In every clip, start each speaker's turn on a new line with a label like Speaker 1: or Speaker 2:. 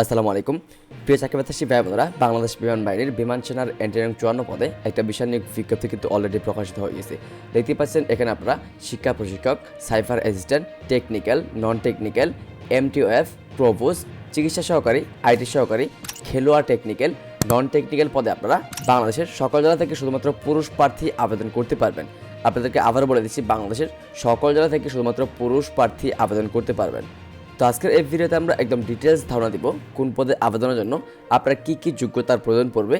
Speaker 1: আসসালামু আলাইকুম। প্রিয় চাকরি প্রত্যাশী ভাই বোনেরা বাংলাদেশ বিমান বাহিনীর বিমান সেনার এন্টারিং চুয়ান্ন পদে একটা বিশাল নিয়োগ বিজ্ঞপ্তি কিন্তু অলরেডি প্রকাশিত হয়ে গেছে। দেখতে পাচ্ছেন এখানে আপনারা শিক্ষা প্রশিক্ষক, cipher assistant technical non technical MTOF প্রভোজ চিকিৎসা সহকারী আইটি সহকারী, খেলোয়াড় টেকনিক্যাল নন টেকনিক্যাল পদে আপনারা বাংলাদেশের সকল জেলা থেকে শুধুমাত্র পুরুষ প্রার্থী আবেদন করতে পারবেন। আপনাদেরকে আবারও বলে দিচ্ছি, বাংলাদেশের সকল জেলা থেকে শুধুমাত্র পুরুষ প্রার্থী আবেদন করতে পারবেন। তো আজকের এই ভিডিওতে আমরা একদম ডিটেলস ধারণা দিব কোন পদে আবেদনের জন্য আপনার কি কি যোগ্যতার প্রয়োজন পড়বে,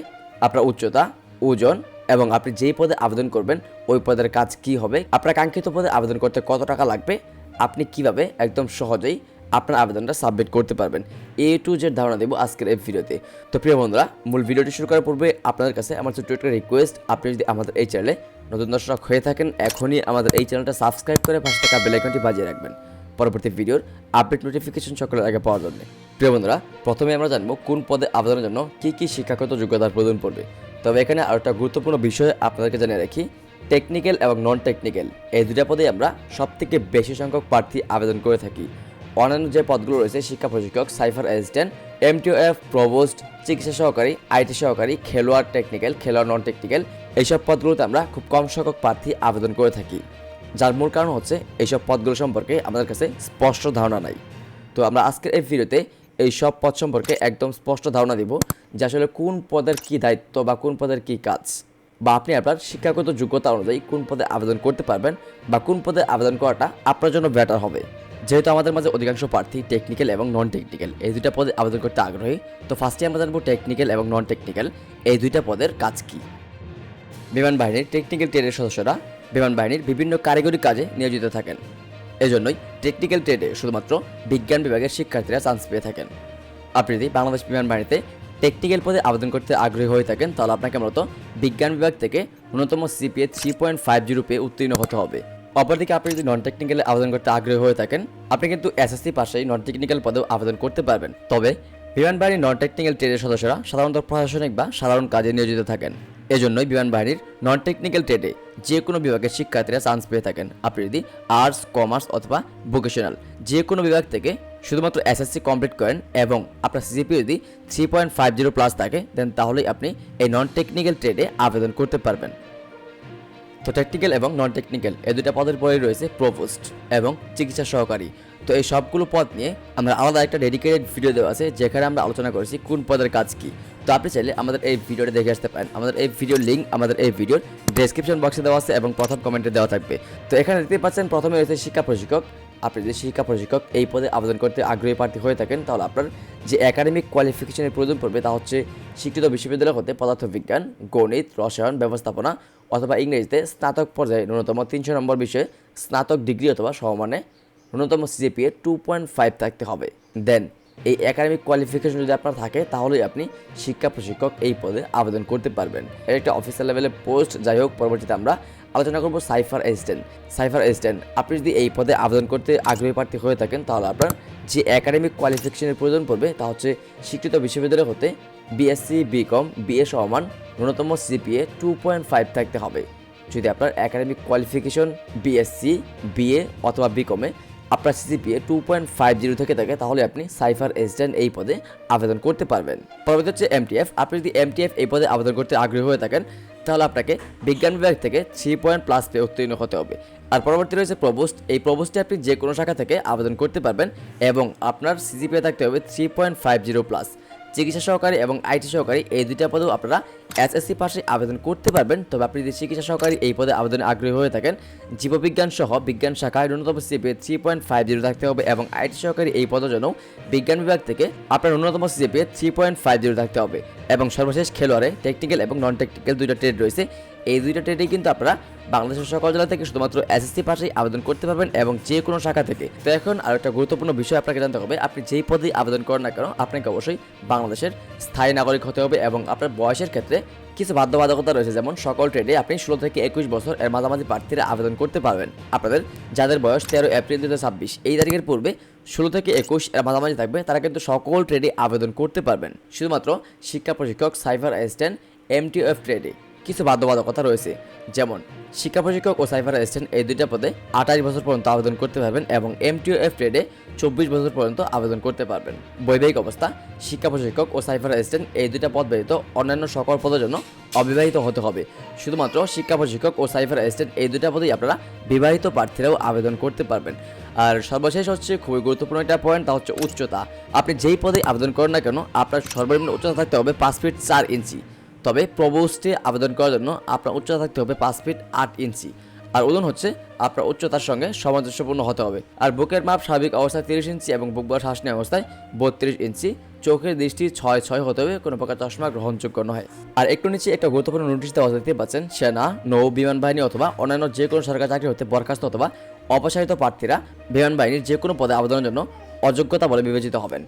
Speaker 1: আপনার উচ্চতা, ওজন এবং আপনি যেই পদে আবেদন করবেন, ওই পদের কাজ কি হবে, আপনার কাঙ্ক্ষিত পদে আবেদন করতে কত টাকা লাগবে, আপনি কীভাবে একদম সহজেই আপনার আবেদনটা সাবমিট করতে পারবেন। এ টু জেড ধারণা দেবো আজকের এই ভিডিওতে। তো প্রিয় বন্ধুরা, মূল ভিডিওটি শুরু করার পূর্বে আপনাদের কাছে আমার ছোট্ট একটা রিকোয়েস্ট আপনি যদি আমাদের এই চ্যানেলে নতুন দর্শক হয়ে থাকেন, এখনই আমাদের এই চ্যানেলটা সাবস্ক্রাইব করে পাশে থাকা বেলাইকনটি বাজিয়ে রাখবেন। পরবর্তী ভিডিওর আপডেট নোটিফিকেশন সকলের আগে পাওয়ার জন্য। প্রিয় বন্ধুরা প্রথমে আমরা জানব কোন পদে আবেদনের জন্য কী কী শিক্ষাগত যোগ্যতার প্রয়োজন পড়বে। তবে এখানে আর একটা গুরুত্বপূর্ণ বিষয় আপনাদেরকে জানিয়ে রাখি টেকনিক্যাল এবং নন টেকনিক্যাল এই দুটা পদে আমরা সব থেকে বেশি সংখ্যক প্রার্থী আবেদন করে থাকি। অন্যান্য যে পদগুলো রয়েছে, শিক্ষা প্রশিক্ষক, সাইফার অ্যাসিস্ট্যান্ট এমটিওএফ প্রভোস্ট চিকিৎসা সহকারী আইটি সহকারী, খেলোয়াড় টেকনিক্যাল খেলোয়াড় নন টেকনিক্যাল এইসব পদগুলোতে আমরা খুব কম সংখ্যক প্রার্থী আবেদন করে থাকি। যার মূল কারণ হচ্ছে এইসব পদগুলো সম্পর্কে আমাদের কাছে স্পষ্ট ধারণা নাই। তো আমরা আজকের এই ভিডিওতে এই সব পদ সম্পর্কে একদম স্পষ্ট ধারণা দিব যে আসলে কোন পদের কি দায়িত্ব বা কোন পদের কি কাজ। বা আপনি আপনার শিক্ষাগত যোগ্যতা অনুযায়ী কোন পদে আবেদন করতে পারবেন বা কোন পদে আবেদন করাটা আপনার জন্য বেটার হবে। যেহেতু আমাদের মাঝে অধিকাংশ প্রার্থী টেকনিক্যাল এবং নন টেকনিক্যাল এই দুইটা পদে আবেদন করতে আগ্রহী, তো ফার্স্টে আমরা জানব টেকনিক্যাল এবং নন টেকনিক্যাল এই দুইটা পদের কাজ কী। বিমান বাহিনীর টেকনিক্যাল ট্রেডের সদস্যরা বিমান বাহিনীর বিভিন্ন কারিগরি কাজে নিয়োজিত থাকেন। এজন্যই টেকনিক্যাল ট্রেডে শুধুমাত্র বিজ্ঞান বিভাগের শিক্ষার্থীরা চান্স পেয়ে থাকেন। আপনি যদি বাংলাদেশ বিমান বাহিনীতে টেকনিক্যাল পদে আবেদন করতে আগ্রহী হয়ে থাকেন, তাহলে আপনাকে মূলত বিজ্ঞান বিভাগ থেকে ন্যূনতম CGPA three point five zero পেয়ে উত্তীর্ণ হতে হবে। অপরদিকে আপনি যদি নন টেকনিক্যালে আবেদন করতে আগ্রহী হয়ে থাকেন, আপনি কিন্তু এসএসসি পাশেই নন টেকনিক্যাল পদেও আবেদন করতে পারবেন। তবে বিমান বাহিনীর নন টেকনিক্যাল ট্রেডের সদস্যরা সাধারণত প্রশাসনিক বা সাধারণ কাজে নিয়োজিত থাকেন। এজন্যই বিমান বাহিনীর নন টেকনিক্যাল ট্রেডে যে কোনো বিভাগের শিক্ষার্থীরা চান্স পেয়ে থাকেন। আপনি যদি আর্টস কমার্স অথবা ভোকেশনাল যে কোনো বিভাগ থেকে শুধুমাত্র এসএসসি কমপ্লিট করেন এবং আপনার সিজিপি যদি three point five zero plus থাকে দেন তাহলেই আপনি এই নন টেকনিক্যাল ট্রেডে আবেদন করতে পারবেন। তো টেকনিক্যাল এবং নন টেকনিক্যাল এই দুটা পদের পরেই রয়েছে প্রোভোস্ট এবং চিকিৎসা সহকারী। তো এই সবগুলো পদ নিয়ে আমরা আলাদা একটা ডেডিকেটেড ভিডিও দেওয়া আছে, যেখানে আমরা আলোচনা করেছি কোন পদের কাজ কি। তো আপনি চাইলে আমাদের এই ভিডিওটা দেখে আসতে পারেন। আমাদের এই ভিডিওর লিঙ্ক আমাদের এই ভিডিওর ডেসক্রিপশন বক্সে দেওয়া আছে এবং প্রথম কমেন্টে দেওয়া থাকবে। তো এখানে দেখতে পাচ্ছেন, প্রথমে রয়েছে শিক্ষা প্রশিক্ষক। আপনি যদি শিক্ষা প্রশিক্ষক এই পদে আবেদন করতে আগ্রহী প্রার্থী হয়ে থাকেন, তাহলে আপনার যে একাডেমিক কোয়ালিফিকেশনের প্রয়োজন পড়বে তা হচ্ছে শিক্ষিত বিশ্ববিদ্যালয় হতে পদার্থবিজ্ঞান, গণিত, রসায়ন, ব্যবস্থাপনা অথবা ইংরেজিতে স্নাতক পর্যায়ে ন্যূনতম তিনশো নম্বর বিষয়ে স্নাতক ডিগ্রি অথবা সমমানে ন্যূনতম সিজিপিএ টু পয়েন্ট ফাইভ থাকতে হবে। দেন এই একাডেমিক কোয়ালিফিকেশন যদি আপনার থাকে, তাহলেই আপনি শিক্ষা প্রশিক্ষক এই পদে আবেদন করতে পারবেন। এর একটা অফিসিয়াল লেভেলের পোস্ট যাই হোক, পরবর্তীতে আমরা আলোচনা করব সাইফার এসিস্ট্যান্ট সাইফার এসিস্ট্যান্ট আপনি যদি এই পদে আবেদন করতে আগ্রহী প্রার্থী হয়ে থাকেন, তাহলে আপনার যে একাডেমিক কোয়ালিফিকেশনের প্রয়োজন পড়বে, তা হচ্ছে শিক্ষিত বিশ্ববিদ্যালয় হতে বিএসসি বিকম বিএ সমান ন্যূনতম সিপিএ টু পয়েন্ট ফাইভ থাকতে হবে। যদি আপনার একাডেমিক কোয়ালিফিকেশন বিএসসি বিএ অথবা বিকমে আপনার CGPA two point five zero থেকে থাকে, তাহলে আপনি সাইফার এসডেন এই পদে আবেদন করতে পারবেন। পরবর্তী হচ্ছে এমটিএফ আপনি যদি এমটিএফ এই পদে আবেদন করতে আগ্রহী হয়ে থাকেন, তাহলে আপনাকে বিজ্ঞান বিভাগ থেকে থ্রি পয়েন্ট প্লাস পেয়ে উত্তীর্ণ হতে হবে। আর পরবর্তী রয়েছে প্রবোস্ট। এই প্রবোস্টে আপনি যে কোনো শাখা থেকে আবেদন করতে পারবেন এবং আপনার সিজিপিএ থাকতে হবে three point five zero plus চিকিৎসা সহকারী এবং আইটি সহকারী, এই দুইটা পদেও আপনারা এসএসসি পাশে আবেদন করতে পারবেন। তবে আপনি যদি চিকিৎসা সহকারী এই পদে আবেদনে আগ্রহী হয়ে থাকেন, জীববিজ্ঞান সহ বিজ্ঞান শাখায় ন্যূনতম CGPA three point five zero থাকতে হবে এবং আইটি সহকারী এই পদের জন্য বিজ্ঞান বিভাগ থেকে আপনার ন্যূনতম CGPA three point five zero থাকতে হবে। এবং সর্বশেষ খেলোয়াড়ে টেকনিক্যাল এবং নন টেকনিক্যাল দুইটা ট্রেড রয়েছে। এই দুইটা ট্রেডেই কিন্তু আপনারা বাংলাদেশের সকল জেলা থেকে শুধুমাত্র এসএসসি পাশেই আবেদন করতে পারবেন এবং যে কোনো শাখা থেকে। তো এখন আর একটা গুরুত্বপূর্ণ বিষয় আপনাকে জানতে হবে, আপনি যেই পদেই আবেদন করেন না কেন, আপনাকে অবশ্যই বাংলাদেশের স্থায়ী নাগরিক হতে হবে এবং আপনার বয়সের ক্ষেত্রে কিছু বাধ্যবাধকতা রয়েছে। যেমন সকল ট্রেডে আপনি ষোলো থেকে একুশ বছর এর মাঝামাঝি প্রার্থীরা আবেদন করতে পারবেন। আপনাদের যাদের বয়স তেরো এপ্রিল দু ছাব্বিশ, এই তারিখের পূর্বে ষোলো থেকে একুশ এর মাঝামাঝি থাকবে, তারা কিন্তু সকল ট্রেডে আবেদন করতে পারবেন। শুধুমাত্র শিক্ষা প্রশিক্ষক সাইবার অ্যাসিস্ট্যান্ট, এমটিএফ ট্রেডে। কিছু বাধ্যবাধকতা রয়েছে। যেমন, শিক্ষা প্রশিক্ষক ও সাইফার অ্যাসিস্ট্যান্ট এই দুইটা পদে আঠাশ বছর পর্যন্ত আবেদন করতে পারবেন এবং এমটিওএফ ট্রেডে চব্বিশ বছর পর্যন্ত আবেদন করতে পারবেন। বৈবাহিক অবস্থা, শিক্ষা প্রশিক্ষক ও সাইফার অ্যাসিস্ট্যান্ট এই দুইটা পদ ব্যতীত অন্যান্য সকল পদের জন্য অবিবাহিত হতে হবে। শুধুমাত্র শিক্ষা প্রশিক্ষক ও সাইফার অ্যাসিস্ট্যান্ট এই দুইটা পদেই আপনারা বিবাহিত প্রার্থীরাও আবেদন করতে পারবেন। আর সর্বশেষ হচ্ছে খুবই গুরুত্বপূর্ণ একটা পয়েন্ট তা হচ্ছে উচ্চতা। আপনি যেই পদে আবেদন করেন না কেন, আপনার সর্বনিম্ন উচ্চতা থাকতে হবে পাঁচ ফিট চার ইঞ্চি। তবে প্রবোস্টে আবেদন করার জন্য আপনার উচ্চতা থাকতে হবে পাঁচ ফিট আট ইঞ্চি। আর ওজন হচ্ছে আপনার উচ্চতার সঙ্গে সামঞ্জস্যপূর্ণ হতে হবে। আর বুকের মাপ স্বাভাবিক অবস্থায় তিরিশ ইঞ্চি এবং বুক বা শ্বাস নেওয়া অবস্থায় বত্রিশ ইঞ্চি। চোখের দৃষ্টি ছয় ছয় হতে হবে, কোনো প্রকার চশমা গ্রহণযোগ্য নয়। আর একটু নিচে একটা গুরুত্বপূর্ণ নোটিশ দেওয়া দেখতে পাচ্ছেন, সেনা, নৌ বিমান বাহিনী অথবা অন্যান্য যে কোনো সরকারি চাকরি হতে বরখাস্ত অথবা অপসারিত প্রার্থীরা বিমান বাহিনীর যে কোনো পদে আবেদনের জন্য অযোগ্যতা বলে বিবেচিত হবেন।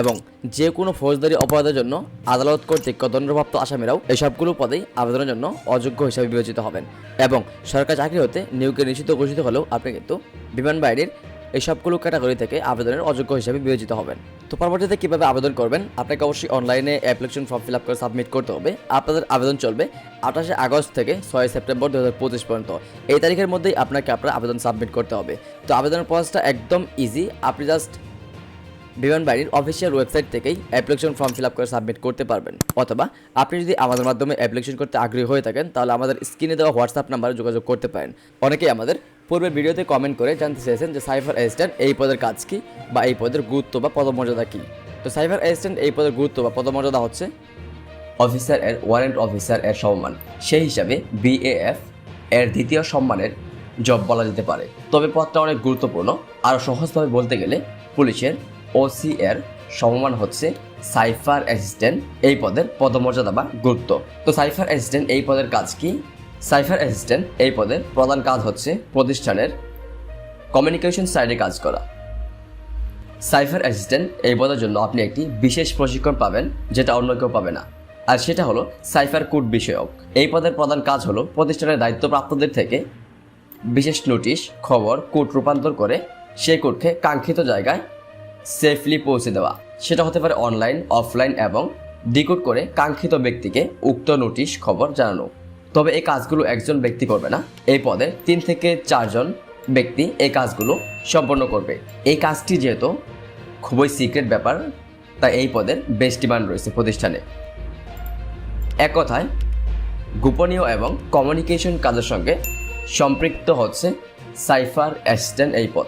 Speaker 1: এবং যে কোনো ফৌজদারি অপরাধের জন্য আদালত কর্তৃক দণ্ডপ্রাপ্ত আসামিরাও এই সবগুলো পদেই আবেদনের জন্য অযোগ্য হিসাবে বিবেচিত হবেন এবং সরকারি চাকরি হতে নিয়োগে নিষিদ্ধ ঘোষিত হলেও আপনি কিন্তু বিমান বাহিনীর এই সবগুলো ক্যাটাগরি থেকে আবেদনের অযোগ্য হিসাবে বিবেচিত হবেন। তো পরবর্তীতে কীভাবে আবেদন করবেন? আপনাকে অবশ্যই অনলাইনে অ্যাপ্লিকেশন ফর্ম ফিল আপ করে সাবমিট করতে হবে। আপনাদের আবেদন চলবে আঠাশে আগস্ট থেকে ছয় সেপ্টেম্বর দু হাজার পঁচিশ পর্যন্ত। এই তারিখের মধ্যেই আপনাকে আপনার আবেদন সাবমিট করতে হবে। তো আবেদনের প্রসেসটা একদম ইজি আপনি জাস্ট বিমান বাহিনীর অফিসিয়াল ওয়েবসাইট থেকেই অ্যাপ্লিকেশন ফর্ম ফিল আপ করে সাবমিট করতে পারবেন। অথবা আপনি যদি আমাদের মাধ্যমে অ্যাপ্লিকেশন করতে আগ্রহী হয়ে থাকেন, তাহলে আমাদের স্ক্রিনে দেওয়া হোয়াটসঅ্যাপ নাম্বারে যোগাযোগ করতে পারেন। অনেকেই আমাদের পূর্বের ভিডিওতে কমেন্ট করে জানতে চেয়েছেন যে সাইফার অ্যাসিস্ট্যান্ট এই পদের কাজ কী বা এই পদের গুরুত্ব বা পদমর্যাদা কী? তো সাইফার অ্যাসিস্ট্যান্ট এই পদের গুরুত্ব বা পদমর্যাদা হচ্ছে অফিসার এর ওয়ারেন্ট অফিসার এর সম্মান। সেই হিসাবে বিএএফ এর দ্বিতীয় সম্মানের জব বলা যেতে পারে। তবে পদটা অনেক গুরুত্বপূর্ণ। আর সহজভাবে বলতে গেলে পুলিশের ওসি এর সমমান হচ্ছে সাইফার অ্যাসিস্ট্যান্ট, এই পদের পদমর্যাদা বা গুরুত্ব। তো সাইফার অ্যাসিস্ট্যান্ট এই পদের কাজ কি? সাইফার অ্যাসিস্ট্যান্ট এই পদের প্রধান কাজ হচ্ছে প্রতিষ্ঠানের কমিউনিকেশন সাইডে কাজ করা। সাইফার অ্যাসিস্ট্যান্ট এই পদের জন্য আপনি একটি বিশেষ প্রশিক্ষণ পাবেন যেটা অন্য কেউ পাবে না। আর সেটা হলো সাইফার কোড বিষয়ক। এই পদের প্রধান কাজ হলো প্রতিষ্ঠানের দায়িত্বপ্রাপ্তদের থেকে বিশেষ নোটিশ, খবর, কোড রূপান্তর করে সেই কোডকে কাঙ্ক্ষিত জায়গায় সেফলি পৌঁছে দেওয়া। সেটা হতে পারে অনলাইন অফলাইন এবং ডিকোড করে কাঙ্ক্ষিত ব্যক্তিকে উক্ত নোটিশ খবর জানানো। তবে এই কাজগুলো একজন ব্যক্তি করবে না। এই পদে তিন থেকে চারজন ব্যক্তি এই কাজগুলো সম্পন্ন করবে। এই কাজটি যেহেতু খুবই সিক্রেট ব্যাপার, তাই এই পদের বেশ ডিমান্ড রয়েছে প্রতিষ্ঠানে। এক কথায়, গোপনীয় এবং কমিউনিকেশন কাজের সঙ্গে সম্পৃক্ত হচ্ছে সাইফার অ্যাসিস্ট্যান্ট এই পদ।